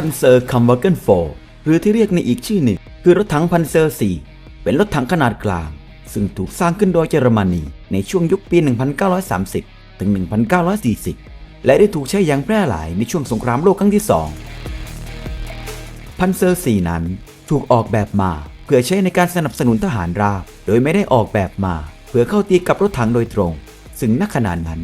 พันเซอร์คัมวาเกนโฟหรือที่เรียกในอีกชื่อหนึ่ง คือรถถังพันเซอร์4เป็นรถถังขนาดกลาง ซึ่งถูกสร้างขึ้นโดยเยอรมนีในช่วงยุคปี 1930 ถึง 1940 และได้ถูกใช้อย่างแพร่หลายในช่วงสงครามโลกครั้งที่2พันเซอร์4นั้นถูกออกแบบมาเพื่อใช้ในการสนับสนุนทหารราบ โดยไม่ได้ออกแบบมา เพื่อเข้าตีกับรถถังโดยตรง ซึ่งณขณะนั้น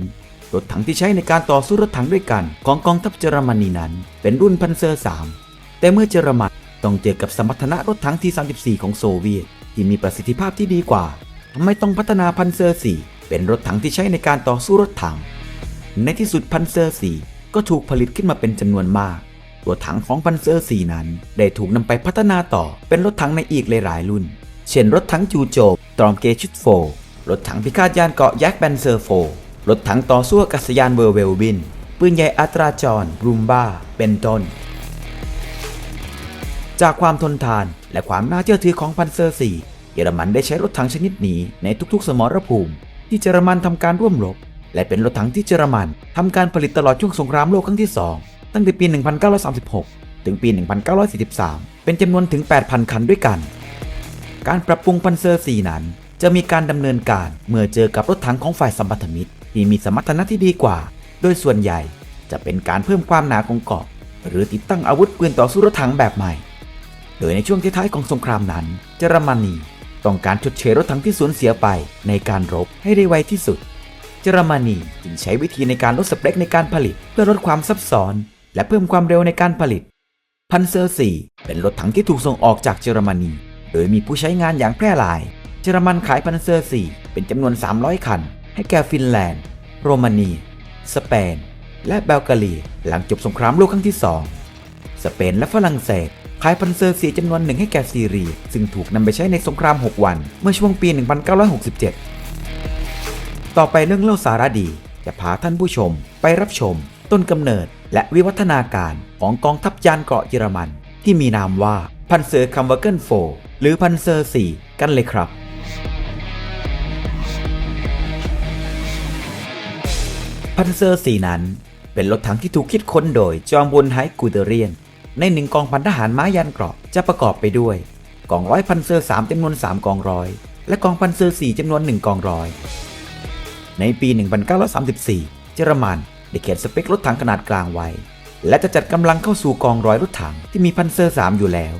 รถถังที่ใช้ในการต่อสู้รถถังด้วยกันของกองทัพเยอรมนีนั้น เป็นรุ่นพันเซอร์3แต่เมื่อเยอรมันต้องเจอกับสมรรถนะรถถังที่ 34 ของโซเวียต ที่มีประสิทธิภาพที่ดีกว่าทำให้ต้องพัฒนาพันเซอร์4เป็นรถถังที่ใช้ในการต่อสู้รถถัง ในที่สุดพันเซอร์4ก็ถูกผลิตขึ้นมาเป็นจำนวนมาก ตัวถังของพันเซอร์4นั้น ได้ถูกนำไปพัฒนาต่อเป็นรถถังในอีกหลายๆรุ่น เช่นรถถังจูโจบตรอมเกชุดโฟรถถังพิฆาตยานเกาะยักษ์แบนเซอร์โฟ รถถังต่อสู้อากาศยานเวอร์เวลบิน ปืนใหญ่อัตราจรรูมบ้า เป็นต้น จากความทนทานและความน่าเชื่อถือของพันเซอร์4เยอรมันได้ใช้รถถังชนิดนี้ในทุกๆ สมรภูมิ ที่เยอรมันทำการร่วมรบ และเป็นรถถังที่เยอรมันทำการผลิตตลอดช่วงสงครามโลกครั้งที่ 2 ตั้งแต่ปี 1936 ถึงปี 1943 เป็นจำนวนถึง 8,000 คันด้วยกัน การปรับปรุงพันเซอร์4นั้น จะมีการดำเนินการเมื่อเจอกับรถถังของฝ่ายสัมพันธมิตร ที่มีสมรรถนะที่ดีกว่า โดยส่วนใหญ่จะเป็นการเพิ่มความหนาของเกราะ หรือติดตั้งอาวุธปืนต่อสู้รถถังแบบใหม่ โดยในช่วงท้ายๆของสงครามนั้น เยอรมนีต้องการชดเชยรถถังที่สูญเสียไปในการรบให้ได้ไวที่สุด เยอรมนีจึงใช้วิธีในการลดสเปคในการผลิต เพื่อลดความซับซ้อน และเพิ่มความเร็วในการผลิต พันเซอร์4เป็นรถถังที่ถูกส่งออกจากเยอรมนี โดยมีผู้ใช้งานอย่างแพร่หลาย เยอรมันขายพันเซอร์4เป็นจำนวน 300 คัน ให้แก่ฟินแลนด์ โรมาเนีย สเปน และเบลกาเรียหลังจบสงครามโลกครั้งที่2สเปนและฝรั่งเศสขายพันเซอร์4จำนวนหนึ่งให้แก่ซีเรีย ซึ่งถูกนำไปใช้ในสงคราม 6 วัน เมื่อช่วงปี 1967 ต่อไปเรื่องเล่าสาระดี จะพาท่านผู้ชมไปรับชม ต้นกำเนิดและวิวัฒนาการของกองทัพยานเกราะเยอรมัน ที่มีนามว่าพันเซอร์คัมเวอร์เกิลโฟหรือพันเซอร์4กันเลยครับ พันเซอร์4นั้น เป็นรถถังที่ถูกคิดค้นโดยจอมพลไฮกูเตเรียน ในหนึ่งกองพันทหารม้ายันเกราะจะประกอบไปด้วยกองร้อยพันเซอร์3จำนวน 3 กองร้อย และกองพันเซอร์4จำนวน 1 กองร้อย ในปี 1934 เยอรมันได้เขียนสเปครถถังขนาดกลางไว้ และจะจัดกำลังเข้าสู่กองร้อยรถถังที่มีพันเซอร์3อยู่แล้ว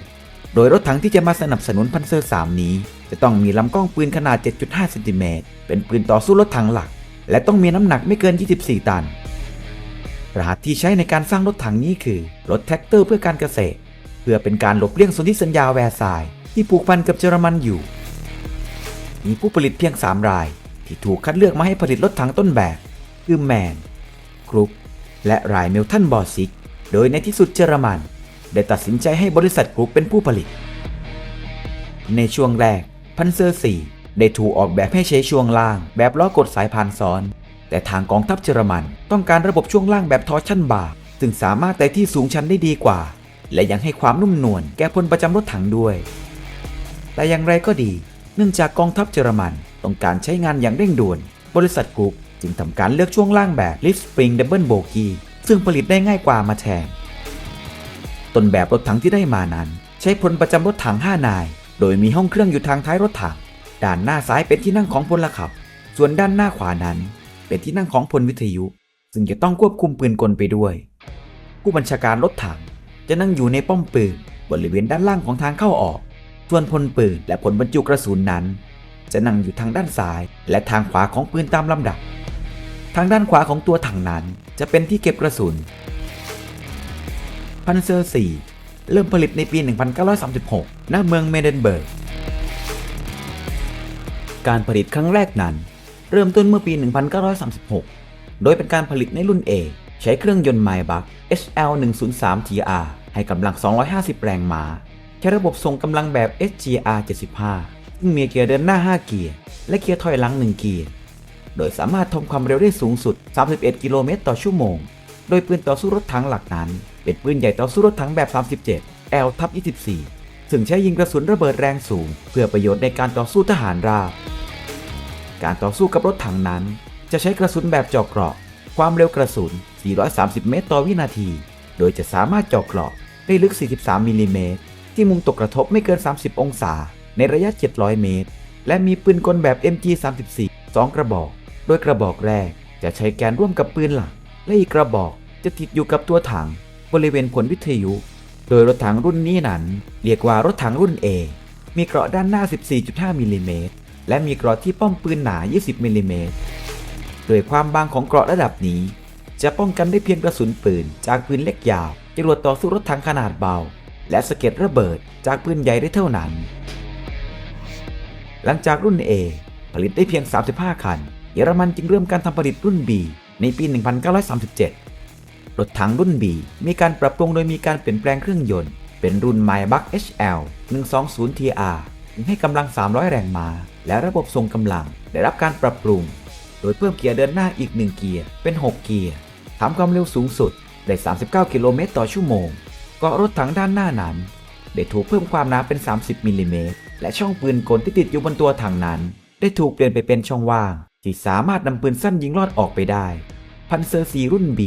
โดยรถถังที่จะมาสนับสนุนพันเซอร์3นี้ จะต้องมีลำกล้องปืนขนาด 7.5เซนติเมตรเป็นปืนต่อสู้รถถังหลัก และต้องมีน้ำหนักไม่เกิน 24 ตัน รหัสที่ใช้ในการสร้างรถถังนี้คือ รถแท็กเตอร์เพื่อการเกษตร เพื่อเป็นการหลบเลี่ยงสนธิสัญญาแวร์ซายน์ที่ผูกพันกับเยอรมันอยู่ มีผู้ผลิตเพียง 3 ราย ที่ถูกคัดเลือกมาให้ผลิตรถถังต้นแบบ คือแมนกรุ๊ปและรายเมลทันบอร์ซิก โดยในที่สุดเยอรมัน ได้ตัดสินใจให้บริษัทกรุ๊ปเป็นผู้ผลิต ในช่วงแรกพันเซอร์4 ได้ถูกออกแบบให้ใช้ช่วงล่าง แบบล้อกดสายพานซ้อน แต่ทางกองทัพเยอรมัน ต้องการระบบช่วงล่างแบบทอร์ชั่นบาร์ซึ่งสามารถไต่ที่สูงชันได้ดีกว่า และยังให้ความนุ่มนวลแก่พลประจำรถถังด้วย แต่อย่างไรก็ดี เนื่องจากกองทัพเยอรมันต้องการใช้งานอย่างเร่งด่วน บริษัทกรุ๊ปจึงทำการเลือกช่วงล่างแบบ Lift Spring Double Bogey ซึ่งผลิตได้ง่ายกว่ามาแทนต้นแบบรถถังที่ได้มานั้น ใช้พลประจำรถถัง 5 นาย โดยมีห้องเครื่องอยู่ทางท้ายรถถัง ด้านหน้าซ้ายเป็นที่นั่งของพลขับ ส่วนด้านหน้าขวานั้น เป็นที่นั่งของพลวิทยุ ซึ่งจะต้องควบคุมปืนกลไปด้วย ผู้บัญชาการรถถังจะนั่งอยู่ในป้อมปืนบริเวณด้านล่างของทางเข้าออก ส่วนพลปืนและผลบรรจุกระสุนนั้น จะนั่งอยู่ทางด้านซ้าย และทางขวาของปืนตามลำดับ ทางด้านขวาของตัวถังนั้นจะเป็นที่เก็บกระสุน พันเซอร์ 4 เริ่มผลิตในปี 1936 ณ เมืองเมเดนเบิร์ก การผลิตครั้งแรกนั้น เริ่มต้นเมื่อปี 1936 โดยเป็นการผลิตในรุ่น A ใช้เครื่องยนต์ไมบัก HL 103 TR ให้กำลัง 250 แรงม้า ใช้ระบบส่งกำลังแบบ SGR 75 ซึ่งมีเกียร์เดินหน้า 5 เกียร์ และเกียร์ถอยหลัง 1 เกียร์ โดยสามารถทำความเร็วได้สูงสุด 31 กิโลเมตรต่อชั่วโมง โดยปืนต่อสู้รถถังหลักนั้น เป็นปืนใหญ่ต่อสู้รถถังแบบ 37 L ทับ24 ซึ่งใช้ยิงกระสุนระเบิดแรงสูง เพื่อประโยชน์ในการต่อสู้ทหารราบ การต่อสู้กับรถถังนั้น จะใช้กระสุนแบบเจาะเกราะ ความเร็วกระสุน 430 เมตรต่อวินาที โดยจะสามารถเจาะเกราะได้ลึก 43มิลลิเมตรที่มุมตกกระทบไม่เกิน 30 องศา ในระยะ 700 เมตร และมีปืนกลแบบ MG34 2 กระบอก โดยกระบอกแรกจะใช้แกนร่วมกับปืนหลัก และอีกกระบอกจะติดอยู่กับตัวถัง บริเวณผลวิทยุ โดยรถถังรุ่นนี้นั้น เรียกว่ารถถังรุ่น A มีเกราะด้านหน้า 14.5มิลลิเมตร และมีเกราะที่ป้อมปืนหนา 20มิลลิเมตรโดยความบางของเกราะระดับนี้ จะป้องกันได้เพียงกระสุนปืน จากปืนเล็กยาวจรวดต่อสู้รถถังขนาดเบา และสะเก็ดระเบิดจากปืนใหญ่ได้เท่านั้น หลังจากรุ่น A ผลิตได้เพียง 35 คัน เยอรมันจึงเริ่มการทำผลิตรุ่น B ในปี 1937 รถถังรุ่น B มีการปรับปรุงโดยมีการเปลี่ยนแปลงเครื่องยนต์ เป็นรุ่น Maybach HL 120 TR ให้กำลัง 300 แรงม้า และระบบทรงกำลังได้รับการปรับปรุง โดยเพิ่มเกียร์เดินหน้าอีก 1 เกียร์ เป็น 6 เกียร์ทำความเร็วสูงสุด ได้ 39 กิโลเมตรต่อชั่วโมง เกาะรถถังด้านหน้านั้น ได้ถูกเพิ่มความหนาเป็น 30มิลลิเมตร และช่องปืนกลที่ติดอยู่บนตัวถังนั้น ได้ถูกเปลี่ยนไปเป็นช่องว่าง ที่สามารถนำปืนสั้นยิงลอดออกไปได้ พันเซอร์ซีรุ่น B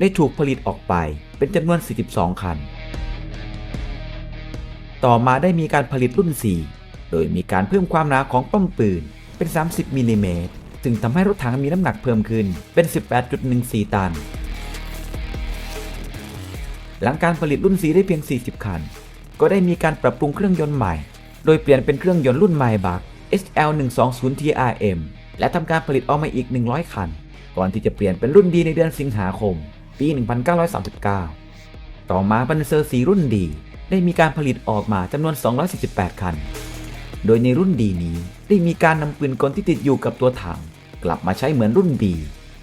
ได้ถูกผลิตออกไปเป็นจำนวน 42 คัน ต่อมาได้มีการผลิตรุ่น 4 โดยมีการเพิ่มความหนาของป้อมปืนเป็น 30มิลลิเมตรจึงทำให้รถถังมีน้ำหนักเพิ่มขึ้นเป็น 18.14 ตัน หลังการผลิตรุ่น4ได้เพียง 40 คัน ก็ได้มีการปรับปรุงเครื่องยนต์ใหม่ โดยเปลี่ยนเป็นเครื่องยนต์รุ่น Maybach SL 120 TRM และทำการผลิตออกมาอีก 100 คัน ก่อนที่จะเปลี่ยนเป็นรุ่นดีในเดือนสิงหาคม ปี 1939 ต่อมาบันเซอร์สีรุ่นดี ได้มีการผลิตออกมาจำนวน 248 คัน โดยในรุ่นดีนี้ได้มีการนำปืนกลที่ติดอยู่กับตัวถังกลับมาใช้เหมือนรุ่น B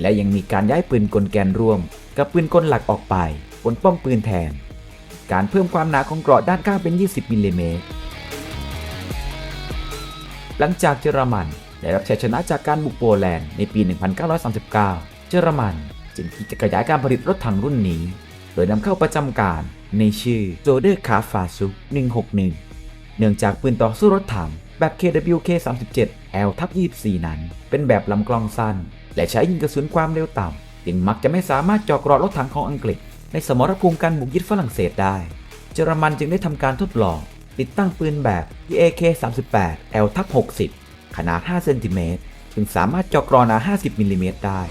และยังมีการย้ายปืนกลแกนร่วม กับปืนกลหลักออกไปบนป้อมปืนแทน การเพิ่มความหนาของเกราะด้านข้างเป็น 20มิลลิเมตรหลังจากเยอรมันได้รับชัยชนะจากการบุกโปแลนด์ในปี 1939 เยอรมันจึงคิดจะขยายการผลิตรถถังรุ่นนี้ โดยนำเข้าประจำการในชื่อโซเดอร์คาฟาซุ161 เนื่องจากปืนต่อสู้รถถังแบบ KWK 37 L ทับ24 นั้น เป็นแบบลำกลองสั้น และใช้ยิงกระสุนความเร็วต่ำจึงมักจะไม่สามารถเจาะเกราะรถถังของอังกฤษ ในสมรภูมิการบุกยึดฝรั่งเศสได้ เยอรมันจึงได้ทำการทดลอง ติดตั้งปืนแบบ AK 38 L ทับ60 ขนาด 5 เซนติเมตรซึ่งสามารถเจาะเกราะหนา 50มิลลิเมตรได้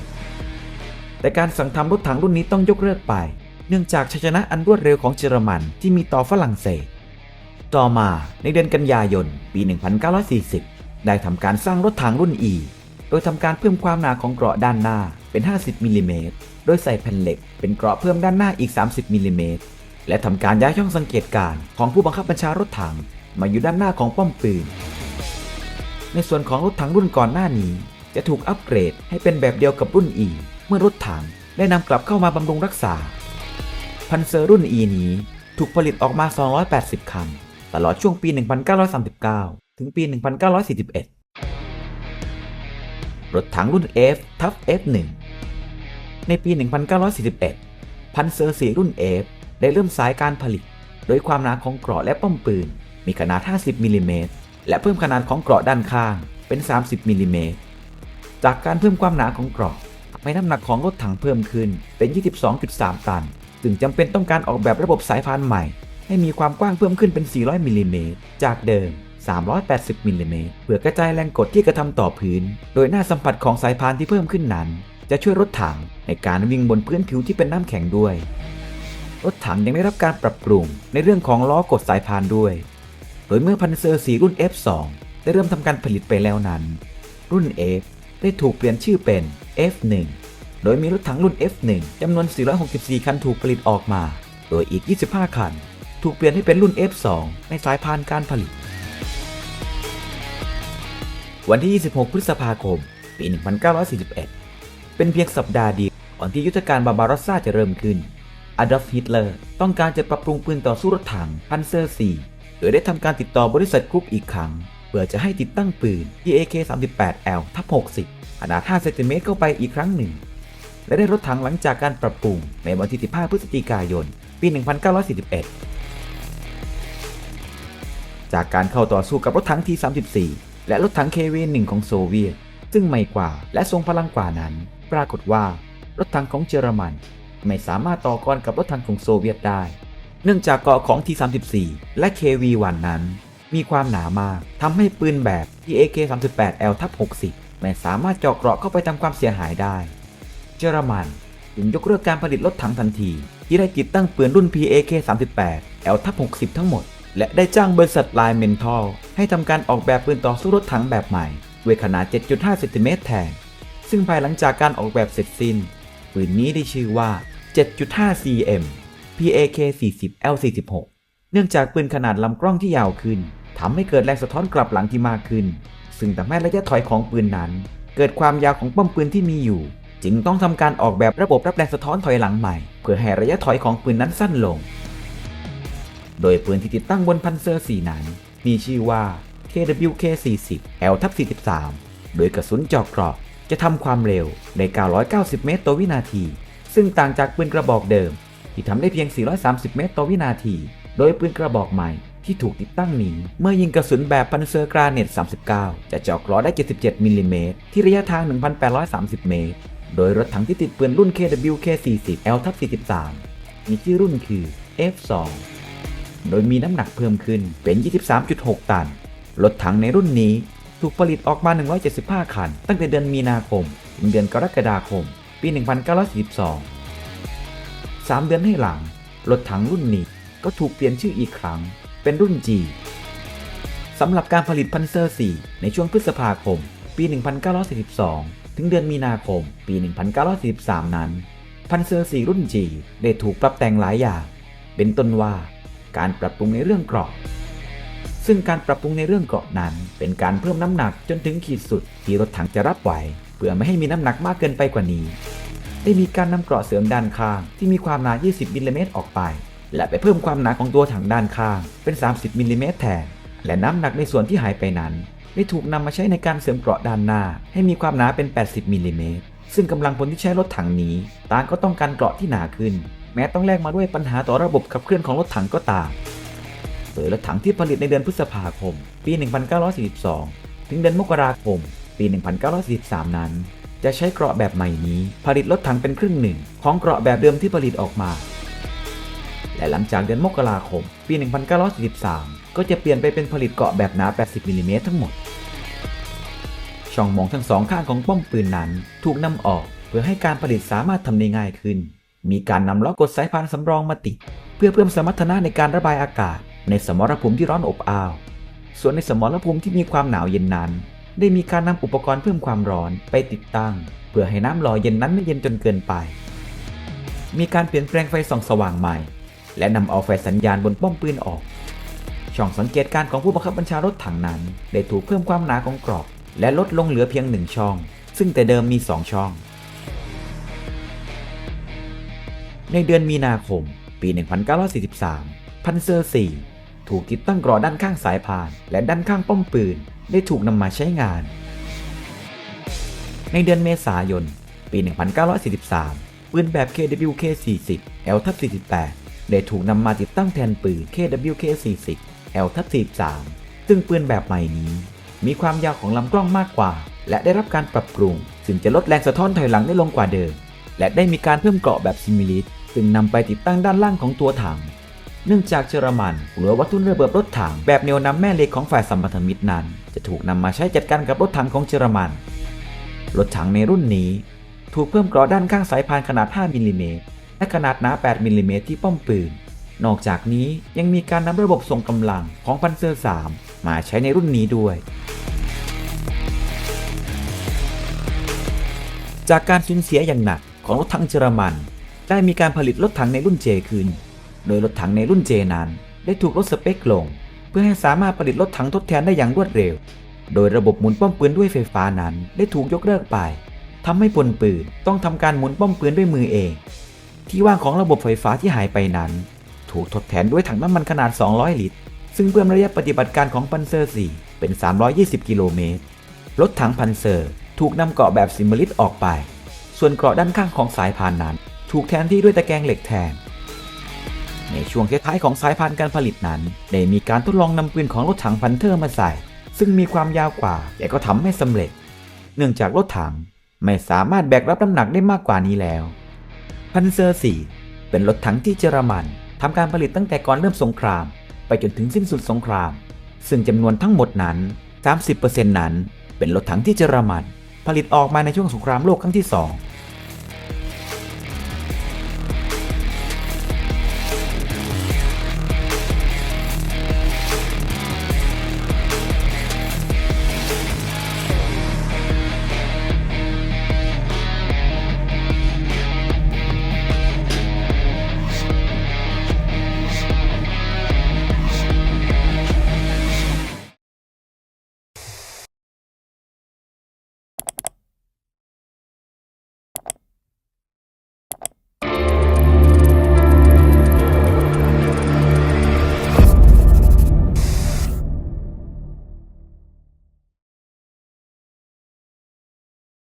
แต่การสั่งทำรถถังรุ่นนี้ต้องยกเลิกไป เนื่องจากชัยชนะอันรวดเร็วของเยอรมันที่มีต่อฝรั่งเศส ต่อมาในเดือนกันยายน ปี 1940 ได้ทำการสร้างรถถังรุ่น E โดยทำการเพิ่มความหนาของเกราะด้านหน้าเป็น 50มิลลิเมตรโดยใส่แผ่นเหล็กเป็นเกราะเพิ่มด้านหน้าอีก 30มิลลิเมตรและทำการย้ายช่องสังเกตการณ์ของผู้บังคับบัญชารถถังมาอยู่ด้านหน้าของป้อมปืน ในส่วนของรถถังรุ่นก่อนหน้านี้ จะถูกอัปเกรดให้เป็นแบบเดียวกับรุ่น E เมื่อรถถังได้นำกลับเข้ามาบำรุงรักษา พันเซอร์รุ่น E นี้ถูกผลิตออกมา 280 คัน ตลอดช่วงปี 1939 ถึงปี 1941 รถถังรุ่น F ทับ F1 ในปี 1941 พันเซอร์สีรุ่น F ได้เริ่มสายการผลิต โดยความหนาของเกราะและป้อมปืน มีขนาด 50มิลลิเมตรและเพิ่มขนาดของเกราะด้านข้างเป็น 30มิลลิเมตรจากการเพิ่มความหนาของเกราะทำให้น้ำหนักของรถถังเพิ่มขึ้นเป็น 22.3 ตัน จึงจำเป็นต้องการออกแบบระบบสายพานใหม่ ให้มีความกว้างเพิ่มขึ้นเป็น 400มิลลิเมตรจากเดิม 380มิลลิเมตรเพื่อกระจายแรงกดที่กระทำต่อพื้น โดยหน้าสัมผัสของสายพานที่เพิ่มขึ้นนั้น จะช่วยรถถังในการวิ่งบนพื้นผิวที่เป็นน้ำแข็งด้วย รถถังยังได้รับการปรับปรุงในเรื่องของล้อกดสายพานด้วย โดยเมื่อพันเซอร์สีรุ่น F2 ได้เริ่มทำการผลิตไปแล้วนั้น รุ่น F ได้ถูกเปลี่ยนชื่อเป็น F1 โดยมีรถถังรุ่น F1 จำนวน 464 คันถูกผลิตออกมา โดยอีก 25 คัน ถูกเปลี่ยนให้เป็นรุ่น F2 ในสายพานการผลิต วันที่ 26 พฤษภาคม ปี 1941 เป็นเพียงสัปดาห์เดียวก่อนที่ยุทธการบาบารัสซาจะเริ่มขึ้นอดอล์ฟฮิตเลอร์ต้องการจะปรับปรุงปืนต่อสู้รถถังพันเซอร์4โดยได้ทำการติดต่อบริษัทกรุ๊ปอีกครั้ง เพื่อจะให้ติดตั้งปืน AK 38 L ทับ60 ขนาด 5 เซนติเมตรเข้าไปอีกครั้งหนึ่ง และได้รถถังหลังจากการปรับปรุงในวันที่ 15 พฤศจิกายน ปี 1941 จากการเข้าต่อสู้กับรถถัง T34 และรถถัง KV-1 ของโซเวียต ซึ่งใหม่กว่าและทรงพลังกว่านั้น ปรากฏว่ารถถังของเยอรมัน ไม่สามารถต่อกรกับรถถังของโซเวียตได้ เนื่องจากเกาะของ T34 และ KV1 นั้น มีความหนามากทำให้ปืนแบบ PAK-38L ทับ60ไม่สามารถเจาะเกราะเข้าไปทำความเสียหายได้ เยอรมันจึงยกเลิกการผลิตรถถังทันที ที่ได้ติดตั้งปืนรุ่น PAK-38L ทับ60ทั้งหมด และได้จ้างบริษัทไลน์เมนทัลให้ทำการออกแบบปืนต่อสู้รถถังแบบใหม่ด้วยขนาด 7.5 เซนติเมตรแทน ซึ่งภายหลังจากการออกแบบเสร็จสิ้น ปืนนี้ได้ชื่อว่า 7.5 cm PAK 40 L 46เนื่องจากปืนขนาดลำกล้องที่ยาวขึ้นทำให้เกิดแรงสะท้อนกลับหลังที่มากขึ้น ซึ่งทำให้ระยะถอยของปืนนั้น เกิดความยาวของป้อมปืนที่มีอยู่ จึงต้องทำการออกแบบระบบรับแรงสะท้อนถอยหลังใหม่ เพื่อให้ระยะถอยของปืนนั้นสั้นลง โดยปืนที่ติดตั้งบนพันเซอร์4นั้น มีชื่อว่า KWK 40 L ทับ43 โดยกระสุนเจาะเกราะจะทำความเร็วใน990 เมตรต่อวินาที ซึ่งต่างจากปืนกระบอกเดิม ที่ทำได้เพียง 430 เมตรต่อวินาที โดยปืนกระบอกใหม่ที่ถูกติดตั้งนี้ เมื่อยิงกระสุนแบบพันเซอร์กราเนต39 จะเจาะเกราะได้ 77 มิลลิเมตรที่ระยะทาง 1,830 เมตร โดยรถถังที่ติดปืนรุ่น KWK 40 L ทับ43 มีชื่อรุ่นคือ F2 โดยมีน้ำหนักเพิ่มขึ้นเป็น 23.6 ตัน รถถังในรุ่นนี้ถูกผลิตออกมา 175 คัน ตั้งแต่เดือนมีนาคม ถึงเดือนกรกฎาคม ปี 1942 3 เดือนให้หลัง รถถังรุ่นนี้ก็ถูกเปลี่ยนชื่ออีกครั้ง เป็นรุ่น G สำหรับการผลิตพันเซอร์ 4 ในช่วงพฤษภาคม ปี 1942 ถึงเดือนมีนาคม ปี 1943 นั้น พันเซอร์ 4 รุ่น G ได้ถูกปรับแต่งหลายอย่าง เป็นต้นว่า การปรับปรุงในเรื่องเกราะ ซึ่งการปรับปรุงในเรื่องเกราะนั้น เป็นการเพิ่มน้ำหนักจนถึงขีดสุดที่รถถังจะรับไหว เพื่อไม่ให้มีน้ำหนักมากเกินไปกว่านี้ ได้มีการนำเกราะเสริมด้านข้างที่มีความหนา 20มิลลิเมตรออกไป และไปเพิ่มความหนาของตัวถังด้านข้างเป็น 30มิลลิเมตรแทน และน้ำหนักในส่วนที่หายไปนั้นได้ถูกนำมาใช้ในการเสริมเกราะด้านหน้า ให้มีความหนาเป็น 80มิลลิเมตรซึ่งกำลังพลที่ใช้รถถังนี้ต่างก็ต้องการเกราะที่หนาขึ้น แม้ต้องแลกมาด้วยปัญหาต่อระบบขับเคลื่อนของรถถังก็ตาม โดยรถถังที่ผลิตในเดือนพฤษภาคม ปี 1942 ถึงเดือนมกราคม ปี 1943 นั้น จะใช้เกราะแบบใหม่นี้ ผลิตรถถังเป็นครึ่งหนึ่ง ของเกราะแบบเดิมที่ผลิตออกมา และหลังจากเดือนมกราคม ปี 1943 ก็จะเปลี่ยนไปเป็นผลิตเกราะแบบหนา 80มิลลิเมตรทั้งหมด ช่องมองทั้งสองข้างของป้อมปืนนั้น ถูกนำออกเพื่อให้การผลิตสามารถทำได้ง่ายขึ้น มีการนำล้อกดสายพานสำรองมาติด เพื่อเพิ่มสมรรถนะในการระบายอากาศ ในสมรภูมิที่ร้อนอบอ้าว ส่วนในสมรภูมิที่มีความหนาวเย็นนั้น ได้มีการนำอุปกรณ์เพิ่มความร้อนไปติดตั้ง เพื่อให้น้ำหล่อเย็นนั้นไม่เย็นจนเกินไป มีการเปลี่ยนแปลงไฟส่องสว่างใหม่ และนำเอาไฟสัญญาณบนป้อมปืนออก ช่องสังเกตการของผู้บังคับบัญชารถถังนั้น ได้ถูกเพิ่มความหนาของกรอบ และลดลงเหลือเพียงหนึ่งช่อง ซึ่งแต่เดิมมี2ช่อง ในเดือนมีนาคม ปี 1943 พันเซอร์ 4 ถูกติดตั้งกรอด้านข้างสายพาน และด้านข้างป้อมปืน ได้ถูกนำมาใช้งาน ในเดือนเมษายน ปี 1943 ปืนแบบ KWK 40 L ทับ48 ได้ถูกนำมาติดตั้งแทนปืน KWK 40 L ทับ43 ซึ่งปืนแบบใหม่นี้ มีความยาวของลำกล้องมากกว่า และได้รับการปรับปรุง ซึ่งจะลดแรงสะท้อนถอยหลังได้ลงกว่าเดิม และได้มีการเพิ่มเกราะแบบซิมิลิส ซึ่งนำไปติดตั้งด้านล่างของตัวถัง เนื่องจากเยอรมันกลัวว่าทุนระเบิดรถถังแบบแนวนำแม่เหล็กของฝ่ายสัมพันธมิตรนั้น จะถูกนำมาใช้จัดการกับรถถังของเยอรมัน รถถังในรุ่นนี้ ถูกเพิ่มกราะด้านข้างสายพานขนาด 5มิลลิเมตรและขนาดหนา 8มิลลิเมตรที่ป้อมปืน นอกจากนี้ยังมีการนำระบบส่งกำลังของพันเซอร์ 3 มาใช้ในรุ่นนี้ด้วย จากการสูญเสียอย่างหนักของรถถังเยอรมัน ได้มีการผลิตรถถังในรุ่น J ขึ้นโดยรถถังในรุ่น J นั้นได้ถูกลดสเปคลง เพื่อให้สามารถผลิตรถถังทดแทนได้อย่างรวดเร็ว โดยระบบหมุนป้อมปืนด้วยไฟฟ้านั้นได้ถูกยกเลิกไปทำให้พลปืนต้องทำการหมุนป้อมปืนด้วยมือเอง ที่ว่างของระบบไฟฟ้าที่หายไปนั้น ถูกทดแทนด้วยถังน้ำมันขนาด 200 ลิตร ซึ่งเพิ่มระยะปฏิบัติการของพันเซอร์4เป็น 320 กิโลเมตร รถถังพันเซอร์ถูกนำเกราะแบบซิมลิตออกไป ส่วนเกราะด้านข้างของสายพานนั้น ถูกแทนที่ด้วยตะแกรงเหล็กแทน ในช่วงท้ายๆของสายพานธุ์การผลิตนั้น ได้มีการทดลองนำปืนของรถถังพันเทอร์มาใส่ ซึ่งมีความยาวกว่า แต่ก็ทำไม่สำเร็จ เนื่องจากรถถังไม่สามารถแบกรับน้ำหนักได้มากกว่านี้แล้ว พันเซอร์4เป็นรถถังที่เยอรมันทำการผลิตตั้งแต่ก่อนเริ่มสงคราม ไปจนถึงสิ้นสุดสงคราม ซึ่งจำนวนทั้งหมดนั้น 30%นั้น เป็นรถถังที่เยอรมัน ผลิตออกมาในช่วงสงครามโลกครั้งที่ 2